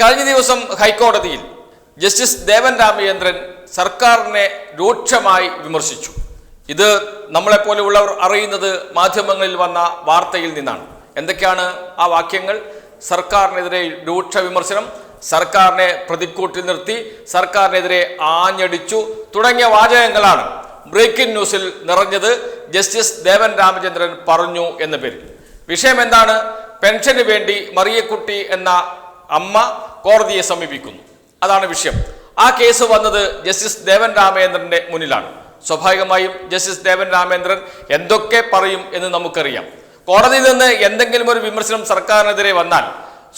കഴിഞ്ഞ ദിവസം ഹൈക്കോടതിയിൽ ജസ്റ്റിസ് ദേവൻ രാമചന്ദ്രൻ സർക്കാരിനെ രൂക്ഷമായി വിമർശിച്ചു. ഇത് നമ്മളെപ്പോലെയുള്ളവർ അറിയുന്നത് മാധ്യമങ്ങളിൽ വന്ന വാർത്തയിൽ നിന്നാണ്. എന്തൊക്കെയാണ് ആ വാക്യങ്ങൾ? സർക്കാരിനെതിരെ രൂക്ഷ വിമർശനം സർക്കാരിനെ പ്രതിക്കൂട്ടിൽ നിർത്തി സർക്കാരിനെതിരെ ആഞ്ഞടിച്ചു തുടങ്ങിയ വാചകങ്ങളാണ് ബ്രേക്കിംഗ് ന്യൂസിൽ നിറഞ്ഞത് ജസ്റ്റിസ് ദേവൻ രാമചന്ദ്രൻ പറഞ്ഞു എന്ന പേരിൽ. വിഷയം എന്താണ്? പെൻഷന് വേണ്ടി മറിയക്കുട്ടി എന്ന അമ്മ കോടതിയെ സമീപിക്കുന്നു. അതാണ് വിഷയം. ആ കേസ് വന്നത് ജസ്റ്റിസ് ദേവൻ രാമേന്ദ്രന്റെ മുന്നിലാണ്. സ്വാഭാവികമായും ജസ്റ്റിസ് ദേവൻ രാമേന്ദ്രൻ എന്തൊക്കെ പറയും എന്ന് നമുക്കറിയാം. കോടതിയിൽ നിന്ന് എന്തെങ്കിലും ഒരു വിമർശനം സർക്കാരിനെതിരെ വന്നാൽ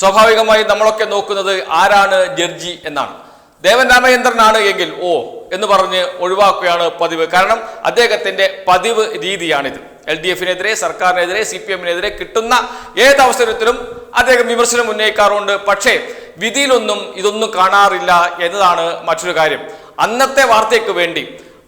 സ്വാഭാവികമായും നമ്മളൊക്കെ നോക്കുന്നത് ആരാണ് ജഡ്ജി എന്നാണ്. ദേവൻ രാമചന്ദ്രനാണ് എങ്കിൽ ഓ എന്ന് പറഞ്ഞ് ഒഴിവാക്കുകയാണ് പതിവ്. കാരണം അദ്ദേഹത്തിന്റെ പതിവ് രീതിയാണിത്. എൽ ഡി എഫിനെതിരെ സർക്കാരിനെതിരെ സി പി എമ്മിനെതിരെ കിട്ടുന്ന ഏതവസരത്തിലും അദ്ദേഹം വിമർശനം ഉന്നയിക്കാറുണ്ട്. പക്ഷേ വിധിയിലൊന്നും ഇതൊന്നും കാണാറില്ല എന്നതാണ് മറ്റൊരു കാര്യം. അന്നത്തെ വാർത്തയ്ക്ക് വേണ്ടി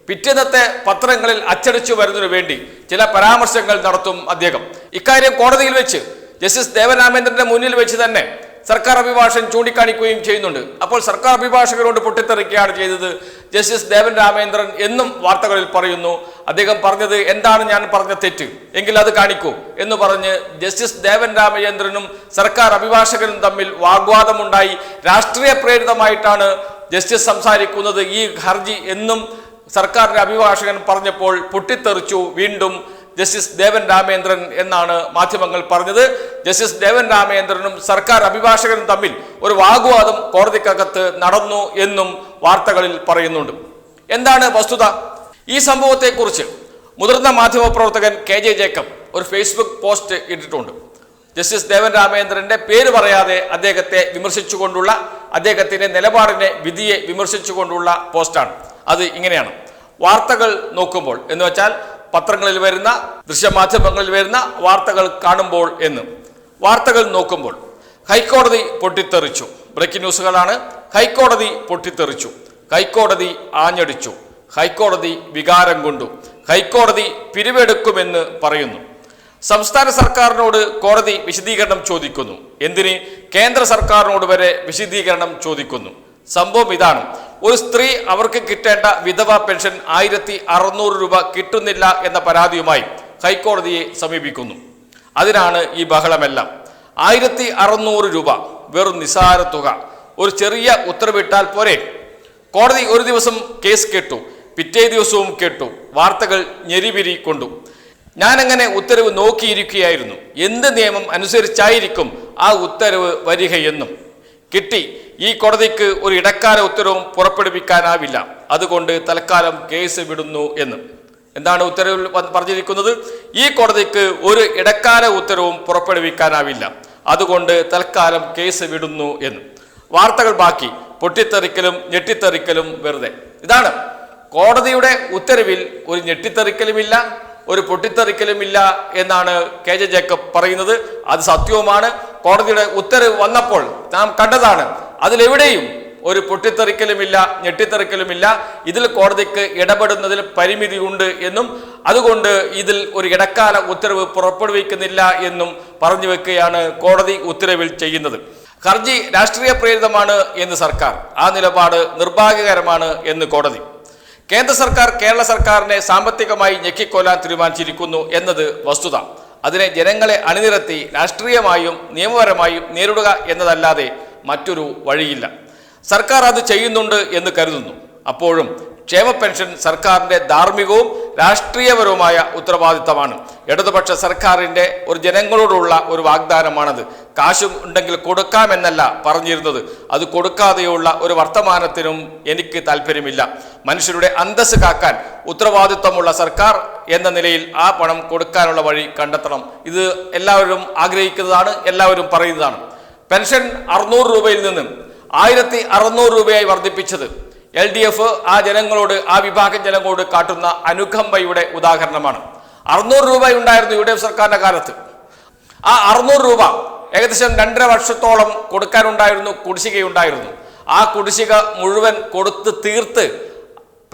പിറ്റേന്നത്തെ പത്രങ്ങളിൽ അച്ചടിച്ചു വരുന്നതിനു വേണ്ടി ചില പരാമർശങ്ങൾ നടത്തും അദ്ദേഹം. ഇക്കാര്യം കോടതിയിൽ വെച്ച് ജസ്റ്റിസ് ദേവരാമേന്ദ്രന്റെ മുന്നിൽ വെച്ച് തന്നെ സർക്കാർ അഭിഭാഷകൻ ചൂണ്ടിക്കാണിക്കുകയും ചെയ്യുന്നുണ്ട്. അപ്പോൾ സർക്കാർ അഭിഭാഷകരോട് പൊട്ടിത്തെറിക്കുകയാണ് ചെയ്തത് ജസ്റ്റിസ് ദേവൻ രാമേന്ദ്രൻ എന്നും വാർത്തകളിൽ പറയുന്നു. അദ്ദേഹം പറഞ്ഞത് എന്താണ് ഞാൻ പറഞ്ഞ തെറ്റ്? എങ്കിൽ അത് കാണിക്കൂ എന്ന് പറഞ്ഞ് ജസ്റ്റിസ് ദേവൻ രാമചന്ദ്രനും സർക്കാർ അഭിഭാഷകനും തമ്മിൽ വാഗ്വാദമുണ്ടായി. രാഷ്ട്രീയ പ്രേരിതമായിട്ടാണ് ജസ്റ്റിസ് സംസാരിക്കുന്നത് ഈ ഹർജി എന്നും സർക്കാരിന്റെ അഭിഭാഷകൻ പറഞ്ഞപ്പോൾ പൊട്ടിത്തെറിച്ചു. വീണ്ടും ജസ്റ്റിസ് ദേവൻ രാമേന്ദ്രൻ എന്നാണ് മാധ്യമങ്ങൾ പറഞ്ഞത്. ജസ്റ്റിസ് ദേവൻ രാമേന്ദ്രനും സർക്കാർ അഭിഭാഷകനും തമ്മിൽ ഒരു വാഗ്വാദം കോടതിക്കകത്ത് നടന്നു എന്നും വാർത്തകളിൽ പറയുന്നുണ്ട്. എന്താണ് വസ്തുത? ഈ സംഭവത്തെക്കുറിച്ച് മുതിർന്ന മാധ്യമപ്രവർത്തകൻ കെ ജെ ജേക്കബ് ഒരു ഫേസ്ബുക്ക് പോസ്റ്റ് ഇട്ടിട്ടുണ്ട്. ജസ്റ്റിസ് ദേവൻ രാമേന്ദ്രന്റെ പേര് പറയാതെ അദ്ദേഹത്തെ വിമർശിച്ചുകൊണ്ടുള്ള അദ്ദേഹത്തിന്റെ നിലപാടിനെ വിധിയെ വിമർശിച്ചുകൊണ്ടുള്ള പോസ്റ്റാണ്. അത് ഇങ്ങനെയാണ്. വാർത്തകൾ നോക്കുമ്പോൾ എന്ന് വെച്ചാൽ പത്രങ്ങളിൽ വരുന്ന ദൃശ്യമാധ്യമങ്ങളിൽ വരുന്ന വാർത്തകൾ കാണുമ്പോൾ എന്ന്. വാർത്തകൾ നോക്കുമ്പോൾ. ഹൈക്കോടതി പൊട്ടിത്തെറിച്ചു. ബ്രേക്കിംഗ് ന്യൂസുകളാണ്. ഹൈക്കോടതി പൊട്ടിത്തെറിച്ചു. ഹൈക്കോടതി ആഞ്ഞടിച്ചു. ഹൈക്കോടതി വികാരം കൊണ്ടു. ഹൈക്കോടതി പിരിവെടുക്കുമെന്ന് പറയുന്നു. സംസ്ഥാന സർക്കാരിനോട് കോടതി വിശദീകരണം ചോദിക്കുന്നു. എന്തിന്? കേന്ദ്ര സർക്കാരിനോട് വരെ വിശദീകരണം ചോദിക്കുന്നു. സംഭവം ഇതാണ്. ഒരു സ്ത്രീ അവർക്ക് കിട്ടേണ്ട വിധവ പെൻഷൻ ആയിരത്തി അറുന്നൂറ് രൂപ കിട്ടുന്നില്ല എന്ന പരാതിയുമായി ഹൈക്കോടതിയെ സമീപിക്കുന്നു. അതിനാണ് ഈ ബഹളമെല്ലാം. ആയിരത്തി അറുന്നൂറ് രൂപ വെറും നിസാര തുക. ഒരു ചെറിയ ഉത്തരവിട്ടാൽ പോരെ? കോടതി ഒരു ദിവസം കേസ് കേട്ടു. പിറ്റേ ദിവസവും കേട്ടു. വാർത്തകൾ ഞെരിപിരി കൊണ്ടു. ഞാനങ്ങനെ ഉത്തരവ് നോക്കിയിരിക്കുകയായിരുന്നു. എന്ത് നിയമം അനുസരിച്ചായിരിക്കും ആ ഉത്തരവ് വരികയെന്നും. കിട്ടി. ഈ കോടതിക്ക് ഒരു ഇടക്കാല ഉത്തരവും പുറപ്പെടുവിക്കാനാവില്ല. അതുകൊണ്ട് തൽക്കാലം കേസ് വിടുന്നു എന്ന്. എന്താണ് ഉത്തരവിൽ പറഞ്ഞിരിക്കുന്നത്? ഈ കോടതിക്ക് ഒരു ഇടക്കാല ഉത്തരവും പുറപ്പെടുവിക്കാനാവില്ല. അതുകൊണ്ട് തൽക്കാലം കേസ് വിടുന്നു എന്ന്. വാർത്തകൾ ബാക്കി. പൊട്ടിത്തെറിക്കലും ഞെട്ടിത്തെറിക്കലും വെറുതെ. ഇതാണ്. കോടതിയുടെ ഉത്തരവിൽ ഒരു ഞെട്ടിത്തെറിക്കലുമില്ല ഒരു പൊട്ടിത്തെറിക്കലുമില്ല എന്നാണ് കെ ജെ ജേക്കബ് പറയുന്നത്. അത് സത്യവുമാണ്. കോടതിയുടെ ഉത്തരവ് വന്നപ്പോൾ നാം കണ്ടതാണ്. അതിലെവിടെയും ഒരു പൊട്ടിത്തെറിക്കലുമില്ല ഞെട്ടിത്തെറിക്കലുമില്ല. ഇതിൽ കോടതിക്ക് ഇടപെടുന്നതിൽ പരിമിതിയുണ്ട് എന്നും അതുകൊണ്ട് ഇതിൽ ഒരു ഇടക്കാല ഉത്തരവ് പുറപ്പെടുവിക്കുന്നില്ല എന്നും പറഞ്ഞു വെക്കുകയാണ് കോടതി ഉത്തരവിൽ ചെയ്യുന്നത്. ഹർജി രാഷ്ട്രീയ പ്രേരിതമാണ് എന്ന് സർക്കാർ. ആ നിലപാട് നിർഭാഗ്യകരമാണ് എന്ന് കോടതി. കേന്ദ്ര സർക്കാർ കേരള സർക്കാരിനെ സാമ്പത്തികമായി ഞെക്കിക്കൊല്ലാൻ തീരുമാനിച്ചിരിക്കുന്നു എന്നത് വസ്തുത. അതിനെ ജനങ്ങളെ അണിനിരത്തി രാഷ്ട്രീയമായും നിയമപരമായും നേരിടുക എന്നതല്ലാതെ മറ്റൊരു വഴിയില്ല. സർക്കാർ അത് ചെയ്യുന്നുണ്ട് എന്ന് കരുതുന്നു. അപ്പോഴും ക്ഷേമ പെൻഷൻ സർക്കാരിന്റെ ധാർമ്മികവും രാഷ്ട്രീയപരവുമായ ഉത്തരവാദിത്തമാണ്. ഇടതുപക്ഷ സർക്കാരിന്റെ ഒരു ജനങ്ങളോടുള്ള ഒരു വാഗ്ദാനമാണത്. കാശും ഉണ്ടെങ്കിൽ കൊടുക്കാമെന്നല്ല പറഞ്ഞിരുന്നത്. അത് കൊടുക്കാതെയുള്ള ഒരു വർത്തമാനത്തിനും എനിക്ക് താല്പര്യമില്ല. മനുഷ്യരുടെ അന്തസ് കാക്കാൻ ഉത്തരവാദിത്വമുള്ള സർക്കാർ എന്ന നിലയിൽ ആ പണം കൊടുക്കാനുള്ള വഴി കണ്ടെത്തണം. ഇത് എല്ലാവരും ആഗ്രഹിക്കുന്നതാണ് എല്ലാവരും പറയുന്നതാണ്. പെൻഷൻ അറുന്നൂറ് രൂപയിൽ നിന്നും ആയിരത്തി അറുന്നൂറ് രൂപയായി വർദ്ധിപ്പിച്ചത്. എൽ ഡി എഫ് ആ ജനങ്ങളോട് ആ വിഭാഗം ജനങ്ങളോട് കാട്ടുന്ന അനുകമ്പയുടെ ഉദാഹരണമാണ്. അറുന്നൂറ് രൂപ ഉണ്ടായിരുന്നു യു ഡി എഫ് സർക്കാരിന്റെ കാലത്ത്. ആ അറുന്നൂറ് രൂപ ഏകദേശം രണ്ടര വർഷത്തോളം കൊടുക്കാനുണ്ടായിരുന്നു കുടിശ്ശികയുണ്ടായിരുന്നു. ആ കുടിശ്ശിക മുഴുവൻ കൊടുത്ത് തീർത്ത്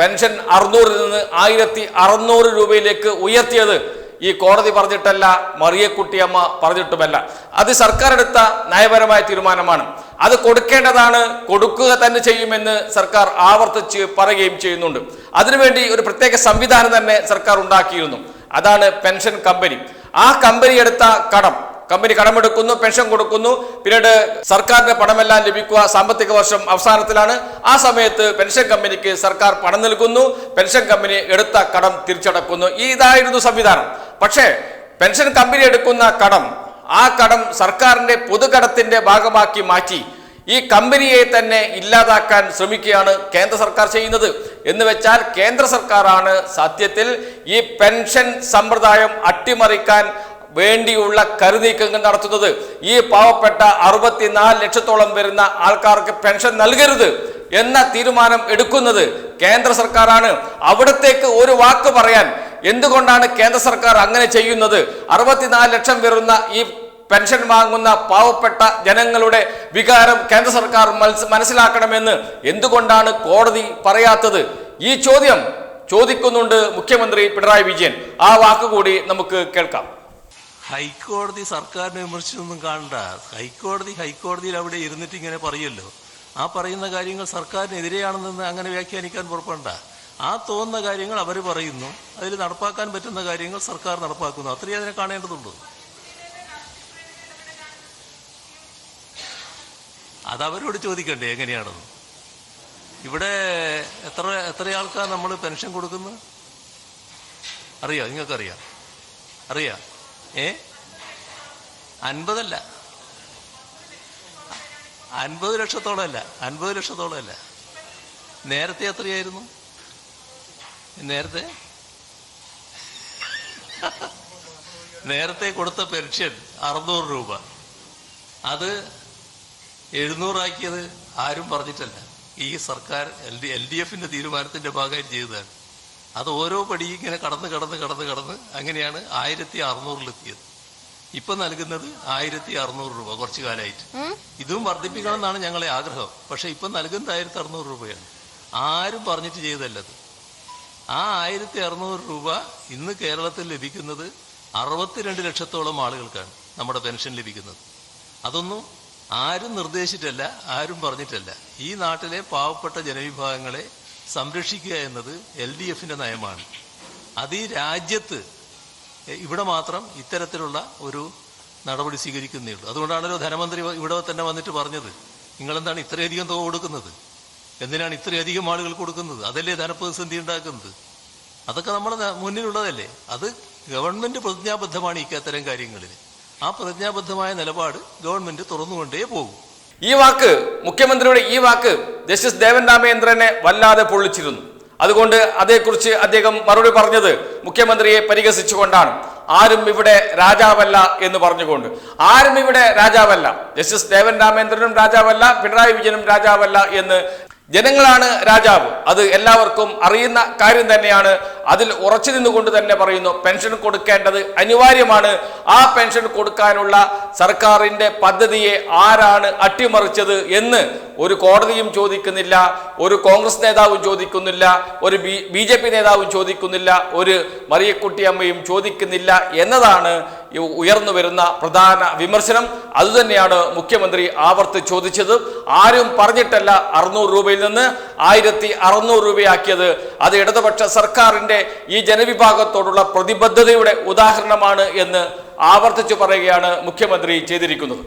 പെൻഷൻ അറുന്നൂറിൽ നിന്ന് ആയിരത്തി അറുന്നൂറ് രൂപയിലേക്ക് ഉയർത്തിയത് ഈ കോടതി പറഞ്ഞിട്ടല്ല മറിയക്കുട്ടിയമ്മ പറഞ്ഞിട്ടുമല്ല. അത് സർക്കാർ എടുത്ത നയപരമായ തീരുമാനമാണ്. അത് കൊടുക്കേണ്ടതാണ് കൊടുക്കുക തന്നെ ചെയ്യുമെന്ന് സർക്കാർ ആവർത്തിച്ച് പറയുകയും ചെയ്യുന്നുണ്ട്. അതിനുവേണ്ടി ഒരു പ്രത്യേക സംവിധാനം തന്നെ സർക്കാർ ഉണ്ടാക്കിയിരുന്നു. അതാണ് പെൻഷൻ കമ്പനി. ആ കമ്പനി എടുത്ത കടം കമ്പനി കടമെടുക്കുന്നു പെൻഷൻ കൊടുക്കുന്നു. പിന്നീട് സർക്കാരിന്റെ പണമെല്ലാം ലഭിക്കുക സാമ്പത്തിക വർഷം അവസാനത്തിലാണ്. ആ സമയത്ത് പെൻഷൻ കമ്പനിക്ക് സർക്കാർ പണം നൽകുന്നു. പെൻഷൻ കമ്പനി എടുത്ത കടം തിരിച്ചടക്കുന്നു. ഇതായിരുന്നു സംവിധാനം. പക്ഷേ പെൻഷൻ കമ്പനി എടുക്കുന്ന കടം ആ കടം സർക്കാരിന്റെ പൊതുകടത്തിന്റെ ഭാഗമാക്കി മാറ്റി ഈ കമ്പനിയെ തന്നെ ഇല്ലാതാക്കാൻ ശ്രമിക്കുകയാണ് കേന്ദ്ര സർക്കാർ ചെയ്യുന്നത്. എന്ന് വെച്ചാൽ കേന്ദ്ര സർക്കാരാണ് സത്യത്തിൽ ഈ പെൻഷൻ സമ്പ്രദായം അട്ടിമറിക്കാൻ വേണ്ടിയുള്ള കരുനീക്കങ്ങൾ നടത്തുന്നത്. ഈ പാവപ്പെട്ട അറുപത്തിനാല് ലക്ഷത്തോളം വരുന്ന ആൾക്കാർക്ക് പെൻഷൻ നൽകരുത് എന്ന തീരുമാനം എടുക്കുന്നത് കേന്ദ്ര സർക്കാരാണ്. അവിടത്തേക്ക് ഒരു വാക്ക് പറയാൻ എന്തുകൊണ്ടാണ് കേന്ദ്ര സർക്കാർ അങ്ങനെ ചെയ്യുന്നത്? അറുപത്തിനാല് ലക്ഷം വരുന്ന ഈ പെൻഷൻ വാങ്ങുന്ന പാവപ്പെട്ട ജനങ്ങളുടെ വികാരം കേന്ദ്ര സർക്കാർ മനസ് മനസ്സിലാക്കണമെന്ന് എന്തുകൊണ്ടാണ് കോടതി പറയാത്തത്? ഈ ചോദ്യം ചോദിക്കുന്നുണ്ട് മുഖ്യമന്ത്രി പിണറായി വിജയൻ. ആ വാക്കുകൂടി നമുക്ക് കേൾക്കാം. ഹൈക്കോടതി സർക്കാരിനെ വിമർശിച്ചൊന്നും കാണണ്ട. ഹൈക്കോടതി ഹൈക്കോടതിയിൽ അവിടെ ഇരുന്നിട്ട് ഇങ്ങനെ പറയുമല്ലോ. ആ പറയുന്ന കാര്യങ്ങൾ സർക്കാരിനെതിരെയാണെന്ന് അങ്ങനെ വ്യാഖ്യാനിക്കാൻ പുറപ്പെടണ്ട. ആ തോന്നുന്ന കാര്യങ്ങൾ അവർ പറയുന്നു. അതിൽ നടപ്പാക്കാൻ പറ്റുന്ന കാര്യങ്ങൾ സർക്കാർ നടപ്പാക്കുന്നു. അത്രയും അതിനെ കാണേണ്ടതുണ്ട് അതവരോട് ചോദിക്കണ്ടേ എങ്ങനെയാണെന്ന്? ഇവിടെ എത്ര എത്ര ആൾക്കാർ നമ്മൾ പെൻഷൻ കൊടുക്കുന്നത്? അറിയാം? നിങ്ങൾക്കറിയാം. അറിയാം. ഏ? അൻപതല്ല. അൻപത് ലക്ഷത്തോളം അല്ല അൻപത് ലക്ഷത്തോളം അല്ല നേരത്തെ എത്രയായിരുന്നു? നേരത്തെ? നേരത്തെ കൊടുത്ത പെൻഷൻ അറുന്നൂറ് രൂപ. അത് എഴുന്നൂറാക്കിയത് ആരും പറഞ്ഞിട്ടല്ല. ഈ സർക്കാർ എൽ ഡി എൽ ഡി എഫിന്റെ തീരുമാനത്തിന്റെ ഭാഗമായിട്ട് ചെയ്തതാണ്. അത് ഓരോ പടി ഇങ്ങനെ കടന്ന് കടന്ന് കടന്ന് കടന്ന് അങ്ങനെയാണ് ആയിരത്തി അറുന്നൂറിലെത്തിയത് ഇപ്പൊ നൽകുന്നത് ആയിരത്തി അറുന്നൂറ് രൂപ കുറച്ചു കാലമായിട്ട്. ഇതും വർദ്ധിപ്പിക്കണം എന്നാണ് ഞങ്ങളെ ആഗ്രഹം. പക്ഷെ ഇപ്പൊ നൽകുന്നത് ആയിരത്തി അറുന്നൂറ് രൂപയാണ്. ആരും പറഞ്ഞിട്ട് ചെയ്തല്ലത് ആ ആയിരത്തി അറുന്നൂറ് രൂപ ഇന്ന് കേരളത്തിൽ ലഭിക്കുന്നത് അറുപത്തിരണ്ട് ലക്ഷത്തോളം ആളുകൾക്കാണ് നമ്മുടെ പെൻഷൻ ലഭിക്കുന്നത്. അതൊന്നും ആരും നിർദ്ദേശിച്ചിട്ടല്ല ആരും പറഞ്ഞിട്ടല്ല. ഈ നാട്ടിലെ പാവപ്പെട്ട ജനവിഭാഗങ്ങളെ സംരക്ഷിക്കുക എന്നത് എൽ ഡി എഫിന്റെ നയമാണ്. അത് ഈ രാജ്യത്ത് ഇവിടെ മാത്രം ഇത്തരത്തിലുള്ള ഒരു നടപടി സ്വീകരിക്കുന്നേ ഉള്ളൂ. അതുകൊണ്ടാണല്ലോ ധനമന്ത്രി ഇവിടെ തന്നെ വന്നിട്ട് പറഞ്ഞത്. നിങ്ങളെന്താണ് ഇത്രയധികം തുക കൊടുക്കുന്നത്? എന്തിനാണ് ഇത്രയധികം ആളുകൾ കൊടുക്കുന്നത്? അതല്ലേ ധനപ്രതിസന്ധി ഉണ്ടാക്കുന്നത്? അതൊക്കെ നമ്മുടെ മുന്നിലുള്ളതല്ലേ? അത് ഗവൺമെന്റ് പ്രതിജ്ഞാബദ്ധമാണ് ഇക്കാത്തരം കാര്യങ്ങളിൽ. ആ പ്രതിജ്ഞാബദ്ധമായ നിലപാട് ഗവൺമെന്റ് തുറന്നുകൊണ്ടേ പോകും. ഈ വാക്ക് മുഖ്യമന്ത്രിയുടെ ഈ വാക്ക് ജസ്റ്റിസ് ദേവൻ രാമേന്ദ്രനെ വല്ലാതെ പൊള്ളിച്ചിരുന്നു. അതുകൊണ്ട് അതേക്കുറിച്ച് അദ്ദേഹം മറുപടി പറഞ്ഞത് മുഖ്യമന്ത്രിയെ പരിഹസിച്ചുകൊണ്ടാണ്. ആരും ഇവിടെ രാജാവല്ല എന്ന് പറഞ്ഞുകൊണ്ട്. ആരും ഇവിടെ രാജാവല്ല. ജസ്റ്റിസ് ദേവൻ രാമേന്ദ്രനും രാജാവല്ല പിണറായി വിജയനും രാജാവല്ല എന്ന് ജനങ്ങളാണ് രാജാവ്. അത് എല്ലാവർക്കും അറിയുന്ന കാര്യം തന്നെയാണ്. അതിൽ ഉറച്ചു നിന്നുകൊണ്ട് തന്നെ പറയുന്നു പെൻഷൻ കൊടുക്കേണ്ടത് അനിവാര്യമാണ്. ആ പെൻഷൻ കൊടുക്കാനുള്ള സർക്കാരിന്റെ പദ്ധതിയെ ആരാണ് അട്ടിമറിച്ചത് എന്ന് ഒരു കോടതിയും ചോദിക്കുന്നില്ല ഒരു കോൺഗ്രസ് നേതാവും ചോദിക്കുന്നില്ല ഒരു ബി ബി ജെ പി നേതാവും ചോദിക്കുന്നില്ല ഒരു മറിയക്കുട്ടിയമ്മയും ചോദിക്കുന്നില്ല എന്നതാണ് ഉയർന്നു വരുന്ന പ്രധാന വിമർശനം. അതുതന്നെയാണ് മുഖ്യമന്ത്രി ആവർത്തി ചോദിച്ചത്. ആരും പറഞ്ഞിട്ടല്ല അറുന്നൂറ് രൂപയിൽ നിന്ന് ആയിരത്തി അറുന്നൂറ് രൂപയാക്കിയത്. അത് ഇടതുപക്ഷ സർക്കാരിന്റെ ഈ ജനവിഭാഗത്തോടുള്ള പ്രതിബദ്ധതയുടെ ഉദാഹരണമാണ് എന്ന് ആവർത്തിച്ചു പറയുകയാണ് മുഖ്യമന്ത്രി ചെയ്തിരിക്കുന്നത്.